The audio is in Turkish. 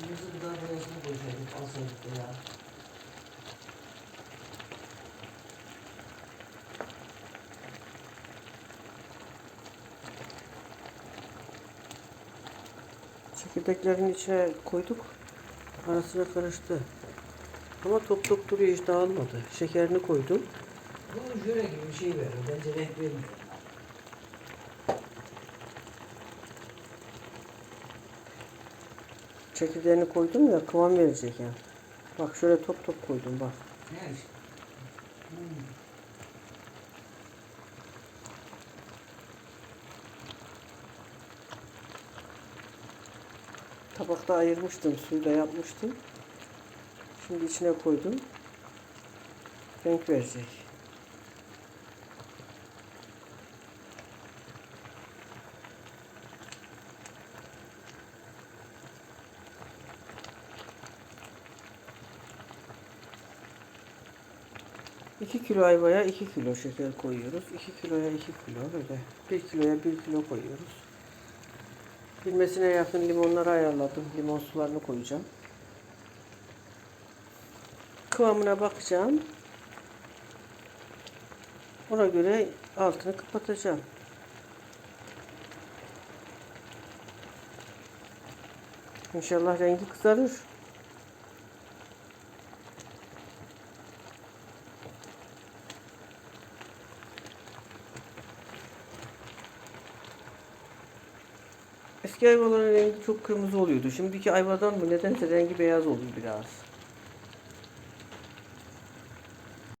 Kırmızı gıda boyasını koysaydık, alsaydık da ya. Çekirdeklerin içine koyduk. Arasına karıştı. Ama top top duruyor hiç dağılmadı. Şekerini koydum. Bu jöle gibi bir şey veriyor. Bence renk vermiyor. Çekirdeğini koydum ya kıvam verecek yani. Bak şöyle top top koydum bak. Hmm. Tabakta ayırmıştım, suyla yapmıştım. Şimdi içine koydum. Renk verecek. İki kilo ayvaya iki kilo şeker koyuyoruz. İki kiloya iki kilo böyle. Bir kiloya bir kilo koyuyoruz. Bilmesine yakın limonları ayarladım. Limon sularını koyacağım. Kıvamına bakacağım. Ona göre altını kapatacağım. İnşallah rengi kızarır. Eski ayvaların rengi çok kırmızı oluyordu. Şimdiki ayvadan mı nedense rengi beyaz oluyor biraz.